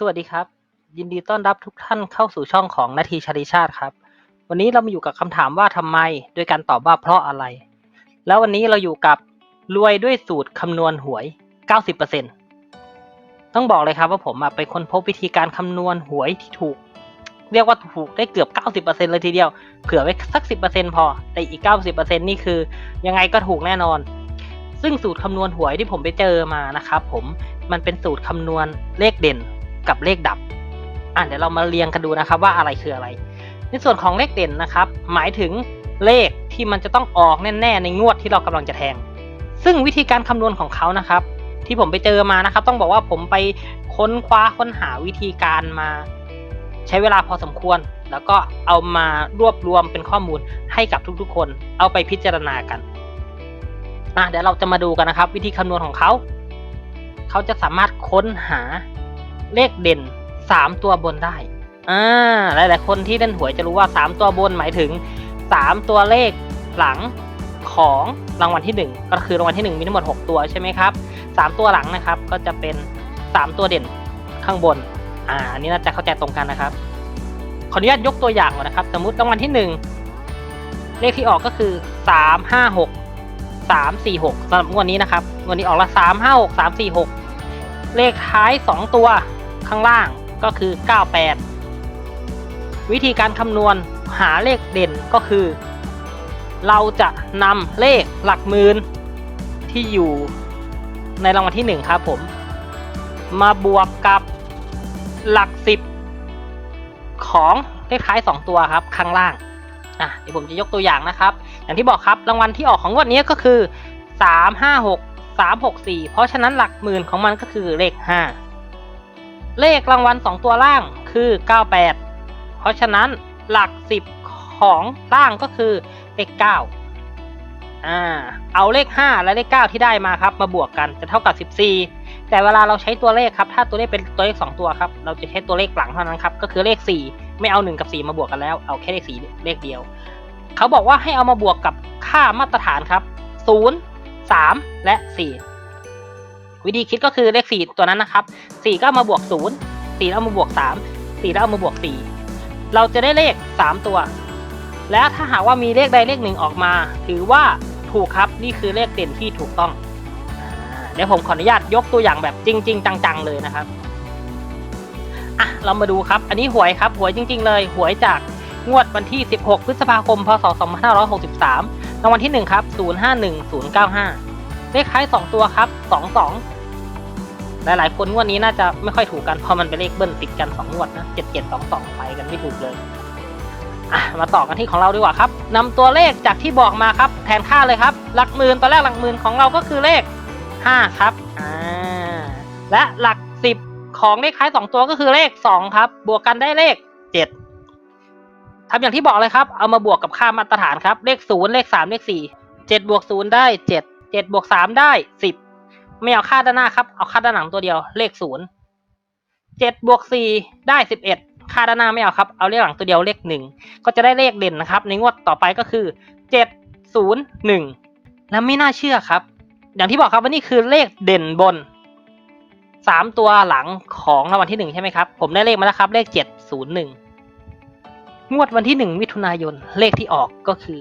สวัสดีครับ ยินดีต้อนรับทุกท่านเข้าสู่ช่องของนาทีชาริชาติครับ วันนี้เรามาอยู่กับคำถามว่าทำไมด้วยการตอบว่าเพราะอะไร แล้ววันนี้เราอยู่กับรวยด้วยสูตรคำนวณหวย 90%ต้องบอกเลยครับว่าผมไปค้นพบวิธีการคำนวณหวยที่ถูก เรียกว่าถูกได้เกือบ 90%เลยทีเดียว เผื่อไว้สัก 10%พอแต่อีก 90%นี่คือยังไงก็ถูกแน่นอน ซึ่งสูตรคำนวณหวยที่ผมไปเจอมานะครับผมมันเป็นสูตรคำนวณเลขเด่น กับเลขดับ อะเดี๋ยวเรามาเรียงกันดูนะครับว่าอะไรคืออะไร ในส่วนของเลขเด่นนะครับ หมายถึงเลขที่มันจะต้องออกแน่ ๆ ในงวดที่เรากำลังจะแทง ซึ่งวิธีการคำนวณของเขานะครับ ที่ผมไปเจอมานะครับ ต้องบอกว่าผมไปค้นคว้าค้นหาวิธีการมา ใช้เวลาพอสมควร แล้วก็เอามารวบรวมเป็นข้อมูลให้กับทุกๆ คน เอาไปพิจารณากันอะเดี๋ยวเราจะมาดูกันนะครับ วิธีคำนวณของเขา เขาจะสามารถค้นหา เลขเด่นสามตัวบนได้ อ่า หลาย ๆ คนที่เล่นหวยจะรู้ว่าสามตัวบนหมายถึงสามตัวเลขหลังของรางวัลที่หนึ่งก็คือรางวัลที่หนึ่งมีทั้งหมดหกตัวใช่ไหมครับสามตัวหลังนะครับก็จะเป็นสามตัวเด่นข้างบน อ่า อันนี้น่าจะเข้าใจตรงกันนะครับ ขออนุญาตยกตัวอย่างก่อนนะครับ สมมติรางวัลที่หนึ่งเลขที่ออกก็คือสามห้าหกสามสี่หกสำหรับงวดนี้นะครับ งวดนี้ออกละสามห้าหกสามสี่หกเลขท้ายสองตัว ข้างล่างก็คือเก้าแปดวิธีการคำนวณหาเลขเด่นก็คือ เราจะนำเลขหลักหมื่นที่อยู่ในรางวัลที่หนึ่งครับผม มาบวกกับหลักสิบของเลขท้ายสองตัวครับข้างล่างอะเดี๋ยวผมจะยกตัวอย่างนะครับ อย่างที่บอกครับรางวัลที่ออกของงวดนี้ก็คือสามห้าหกสามหกสี่เพราะฉะนั้นหลักหมื่นของมันก็คือเลขห้า เลขรางวัลสองตัวล่างคือเก้าแปดเพราะฉะนั้นหลักสิบของล่างก็คือเลขเก้าอ่าเอาเลขห้าและเลขเก้าที่ได้มาครับ มาบวกกันจะเท่ากับสิบสี่แต่เวลาเราใช้ตัวเลขครับ ถ้าตัวเลขเป็นตัวเลขสองตัวครับ เราจะใช้ตัวเลขหลังเท่านั้นครับ ก็คือเลขสี่ไม่เอาหนึ่งกับสี่มาบวกกันแล้ว เอาแค่เลขสี่เลขเดียว เขาบอกว่าให้เอามาบวกกับค่ามาตรฐานครับศูนย์สามและสี่ วิธีคิดก็คือเลขสี่ตัวนั้นนะครับสี่ก็มาบวกศูนย์สี่แล้วเอามาบวกสามสี่แล้วเอามาบวกสี่เราจะได้เลขสามตัว และถ้าหากว่ามีเลขใดเลขหนึ่งออกมา ถือว่าถูกครับนี่คือเลขเด่นที่ถูกต้องเดี๋ยวผมขออนุญาตยกตัวอย่างแบบจริง ๆ จัง ๆ เลยนะครับอะเรามาดูครับ อันนี้หวยครับหวยจริง ๆ เลยหวยจากงวดวันที่ 16 พฤษภาคม พศ 2563รางวัลที่ 1 ครับ 051095 เลขท้าย 2 ตัวครับ 22 หลายๆ คนงวดนี้น่าจะไม่ค่อยถูกกัน เพราะมันเป็นเลขเบิ้ลติดกัน2งวดนะ7722 ไปกันไม่ถูกเลยมาต่อกันที่ของเราดีกว่าครับนำตัวเลขจากที่บอกมาครับ แทนค่าเลยครับ หลักหมื่นตัวแรกหลักหมื่นของเราก็คือเลข 5 ครับอ่าและหลัก 10 ของเลขท้าย 2 ตัวก็คือเลข 2 ครับ บวกกันได้เลข 7ทำอย่างที่บอกเลยครับ เอามาบวกกับค่ามาตรฐานครับ เลขศูนย์เลขสามเลขสี่เจ็ดบวกศูนย์ได้เจ็ดเจ็ดบวกสามได้สิบไม่เอาค่าด้านหน้าครับ เอาค่าด้านหลังตัวเดียวเลขศูนย์เจ็ดบวกสี่ได้สิบเอ็ดค่าด้านหน้าไม่เอาครับ เอาเลขหลังตัวเดียวเลขหนึ่งก็จะได้เลขเด่นนะครับ ในงวดต่อไปก็คือเจ็ดศูนย์หนึ่งและไม่น่าเชื่อครับ อย่างที่บอกครับว่านี่คือเลขเด่นบนสามตัวหลังของรางวัลที่หนึ่งใช่ไหมครับ ผมได้เลขมาแล้วครับ เลขเจ็ดศูนย์หนึ่งงวดวันที่หนึ่งมิถุนายนเลขที่ออกก็คือ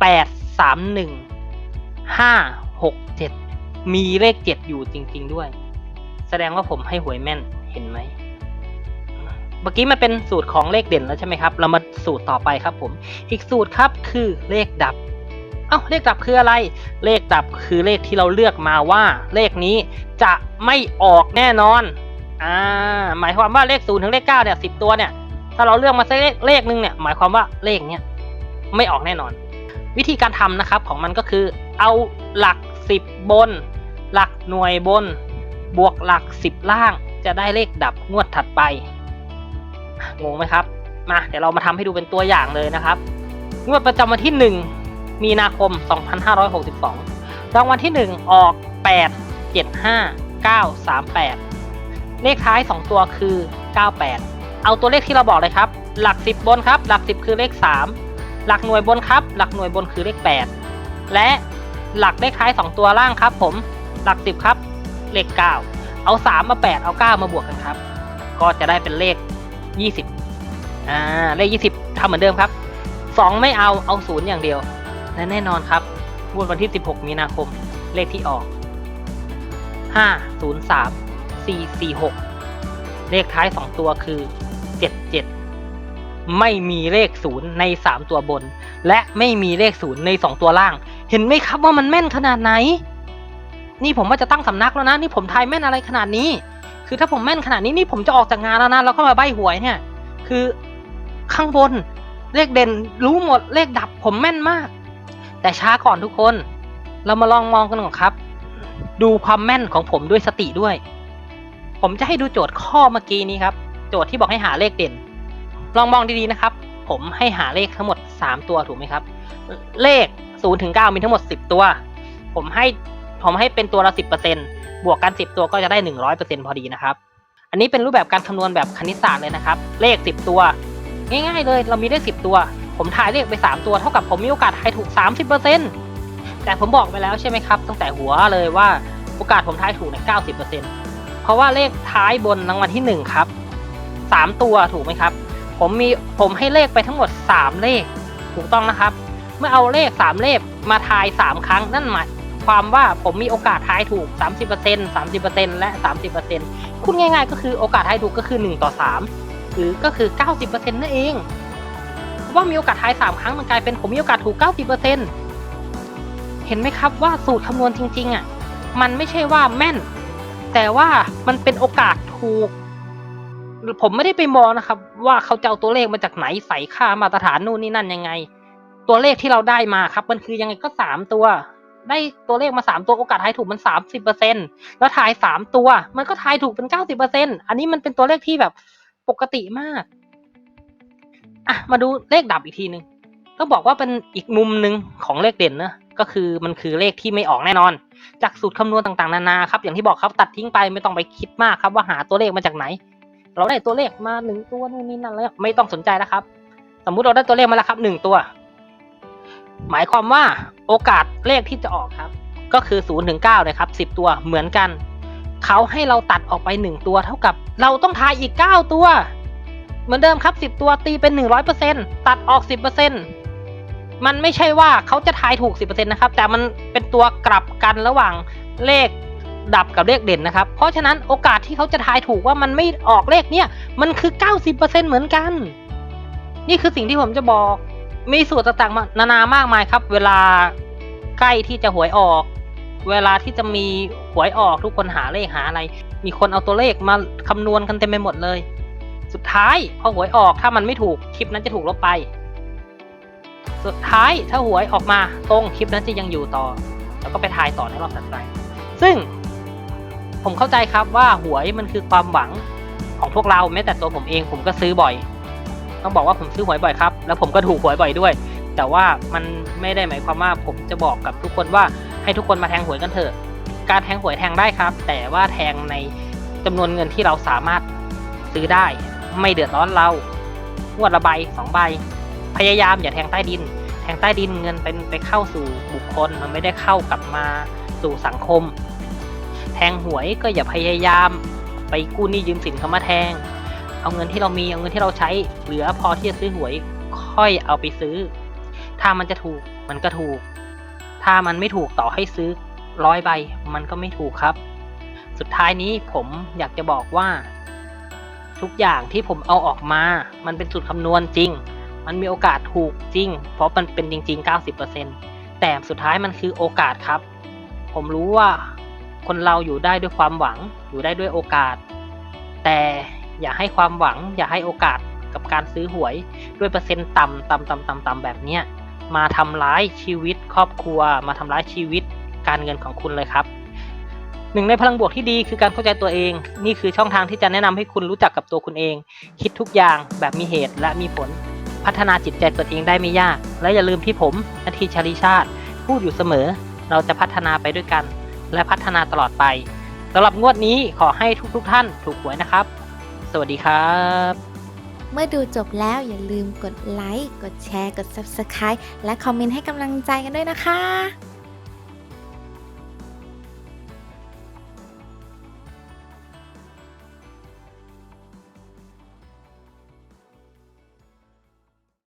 แปดสามหนึ่ง ห้าหกเจ็ดมีเลขเจ็ดอยู่จริง ๆ ด้วย แสดงว่าผมให้หวยแม่นเห็นไหมเมื่อกี้มันเป็นสูตรของเลขเด่นแล้วใช่ไหมครับ เรามาสูตรต่อไปครับผม อีกสูตรครับคือเลขดับ เอ้าเลขดับคืออะไร เลขดับคือเลขที่เราเลือกมาว่า เลขนี้จะไม่ออกแน่นอน อ่า หมายความว่าเลขศูนย์ถึงเลขเก้าเนี่ยสิบตัวเนี่ย ถ้าเราเลือกมาสักเลขเลขหนึ่งเนี่ย หมายความว่าเลขเนี้ยไม่ออกแน่นอน วิธีการทำนะครับของมันก็คือ เอาหลักสิบบน หลักหน่วยบน บวกหลักสิบล่าง จะได้เลขดับงวดถัดไป งงไหมครับ มาเดี๋ยวเรามาทำให้ดูเป็นตัวอย่างเลยนะครับ งวดประจำวันที่ 1 มีนาคม 2562 รางวัลที่ 1 ออก 8 7 5 9 3 8 เลขท้าย 2 ตัวคือ 98 เอาตัวเลขที่เราบอกเลยครับ หลัก 10 บนครับ หลัก 10 คือเลข 3 หลักหน่วยบนครับ หลักหน่วยบนคือเลข 8 และ หลักเลขท้าย 2 ตัวล่างครับ ผมหลัก 10 ครับ เลข 9 เอา 3 มา 8 เอา 9 มาบวกกันครับ ก็จะได้เป็นเลขยี่สิบอ่าเลขยี่สิบทำเหมือนเดิมครับสองไม่เอาเอาศูนย์อย่างเดียวและแน่นอนครับงวดวันที่สิบหกมีนาคมเลขที่ออกห้าศูนย์สามสี่สี่หกเลขท้ายสองตัวคือเจ็ดเจ็ด ไม่มีเลขศูนย์ในสามตัวบน และไม่มีเลขศูนย์ในสองตัวล่าง เห็นไหมครับว่ามันแม่นขนาดไหน นี่ผมว่าจะตั้งสำนักแล้วนะ นี่ผมทายแม่นอะไรขนาดนี้ คือถ้าผมแม่นขนาดนี้นี่ผมจะออกจากงานแล้วนะแล้วก็มาใบหวยเนี่ย คือข้างบนเลขเด่นรู้หมดเลขดับผมแม่นมาก แต่ช้าก่อนทุกคน เรามาลองมองกันก่อนครับ ดูความแม่นของผมด้วยสติด้วย ผมจะให้ดูโจทย์ข้อเมื่อกี้นี้ครับ โจทย์ที่บอกให้หาเลขเด่น ลองมองดีๆนะครับ ผมให้หาเลขทั้งหมด 3 ตัวถูกไหมครับ เลข0ถึง9มีทั้งหมด 10 ตัว ผมให้ผมให้เป็นตัวละ 10%บวกกัน 10 ตัวก็จะได้ 100%พอดีนะครับ อันนี้เป็นรูปแบบการคำนวณแบบคณิตศาสตร์เลยนะครับ เลข 10 ตัว ง่ายๆ เลยเรามีเลข 10 ตัว ผมทายเลขไป 3 ตัวเท่ากับผมมีโอกาสทายถูก 30%แต่ผมบอกไปแล้วใช่ไหมครับ ตั้งแต่หัวเลยว่าโอกาสผมทายถูกใน90%เพราะว่าเลขท้ายบนรางวัลที่ 1 ครับ 3 ตัวถูกไหมครับ ผมมีผมให้เลขไปทั้งหมด 3 เลข ถูกต้องนะครับ เมื่อเอาเลข 3 เลขมาทาย 3 ครั้งนั่นหมายความว่าผมมีโอกาสทายถูก 30% 30%และ 30%คุณง่ายๆ ก็คือโอกาสทายถูกก็คือ 1 ต่อ 3 หรือก็คือ 90%นั่นเองเพราะว่ามีโอกาสทาย 3 ครั้งมันกลายเป็นผมมีโอกาสถูก 90%เห็นไหมครับว่าสูตรคำนวณจริงๆอะมันไม่ใช่ว่าแม่น แต่ว่ามันเป็นโอกาสถูก ผมไม่ได้ไปมองนะครับ ว่าเขาจะเอาตัวเลขมาจากไหนใส่ค่ามาตรฐานนู่นนี่นั่นยังไง ตัวเลขที่เราได้มาครับ มันคือยังไงก็สามตัว ได้ตัวเลขมาสามตัวโอกาสทายถูกมันสามสิบเปอร์เซ็นแล้วทายสามตัว มันก็ทายถูกเป็นเก้าสิบเปอร์เซ็นอันนี้มันเป็นตัวเลขที่แบบปกติมากอะมาดูเลขดับอีกทีหนึ่งก็บอกว่าเป็นอีกมุมหนึ่งของเลขเด่นนะก็คือมันคือเลขที่ไม่ออกแน่นอน จากสูตรคำนวณต่างๆ นานาครับอย่างที่บอกครับตัดทิ้งไปไม่ต้องไปคิดมากครับว่าหาตัวเลขมาจากไหน เราได้ตัวเลขมาหนึ่งตัวนู่นนี่นั่นแล้วไม่ต้องสนใจแล้วครับ สมมุติเราได้ตัวเลขมาแล้วครับหนึ่งตัว หมายความว่าโอกาสเลขที่จะออกครับ ก็คือศูนย์ถึงเก้าเลยครับสิบตัวเหมือนกันเขาให้เราตัดออกไปหนึ่งตัว เท่ากับ เราต้องทายอีกเก้าตัว เหมือนเดิมครับสิบตัวตีเป็นหนึ่งร้อยเปอร์เซ็นตัดออกสิบเปอร์เซ็นมันไม่ใช่ว่าเขาจะทายถูกสิบเปอร์เซ็นนะครับ แต่มันเป็นตัวกลับกันระหว่างเลข ดับกับเลขเด่นนะครับ เพราะฉะนั้นโอกาสที่เขาจะทายถูกว่ามันไม่ออกเลขเนี่ยมันคือ 90%เหมือนกัน นี่คือสิ่งที่ผมจะบอก มีสูตรต่างๆนานามากมายครับ เวลาใกล้ที่จะหวยออก เวลาที่จะมีหวยออกทุกคนหาเลขหาอะไร มีคนเอาตัวเลขมาคำนวณกันเต็มไปหมดเลย สุดท้ายพอหวยออกถ้ามันไม่ถูกคลิปนั้นจะถูกลบไป สุดท้ายถ้าหวยออกมาตรงคลิปนั้นจะยังอยู่ต่อ แล้วก็ไปทายต่อในรอบถัดไปซึ่ง ผมเข้าใจครับว่าหวยมันคือความหวังของพวกเราแม้แต่ตัวผมเองผมก็ซื้อบ่อย ต้องบอกว่าผมซื้อหวยบ่อยครับ แล้วผมก็ถูกหวยบ่อยด้วย แต่ว่ามันไม่ได้หมายความว่าผมจะบอกกับทุกคนว่าให้ทุกคนมาแทงหวยกันเถอะ การแทงหวยแทงได้ครับ แต่ว่าแทงในจำนวนเงินที่เราสามารถซื้อได้ ไม่เดือดร้อนเรางวดละใบสองใบ พยายามอย่าแทงใต้ดิน แทงใต้ดินเงินเป็นไปเข้าสู่บุคคลมันไม่ได้เข้ากลับมาสู่สังคม ทงหวยก็อย่าพยายาม ไปกู้หนี้ยืมสินเขามาแทง เอาเงินที่เรามีเอาเงินที่เราใช้เหลือพอที่จะซื้อหวยค่อยเอาไปซื้อ ถ้ามันจะถูกมันก็ถูก ถ้ามันไม่ถูกต่อให้ซื้อร้อยใบมันก็ไม่ถูกครับ สุดท้ายนี้ผมอยากจะบอกว่า ทุกอย่างที่ผมเอาออกมา มันเป็นสูตรคำนวณจริง มันมีโอกาสถูกจริง เพราะมันเป็นจริง ๆ 90%แต่สุดท้ายมันคือโอกาสครับ ผมรู้ว่า คนเราอยู่ได้ด้วยความหวัง อยู่ได้ด้วยโอกาส แต่อย่าให้ความหวัง อย่าให้โอกาสกับการซื้อหวย ด้วยเปอร์เซ็นต์ต่ำต่ำต่ำต่ำต่ำแบบเนี้ยมาทำร้ายชีวิตครอบครัว มาทำร้ายชีวิตการเงินของคุณเลยครับหนึ่งในพลังบวกที่ดีคือการเข้าใจตัวเอง นี่คือช่องทางที่จะแนะนำให้คุณรู้จักกับตัวคุณเอง คิดทุกอย่างแบบมีเหตุและมีผล พัฒนาจิตใจตัวเองได้ไม่ยาก และอย่าลืมที่ผมนาทีชาลิชาติ พูดอยู่เสมอ เราจะพัฒนาไปด้วยกัน และพัฒนาตลอดไปสำหรับงวดนี้ขอให้ทุกๆทท่านถูกหวยนะครับ สวัสดีครับ เมื่อดูจบแล้วอย่าลืมกดไลค์ กดแชร์ กด Subscribe และคอมเมนต์ให้กำลังใจกันด้วยนะคะ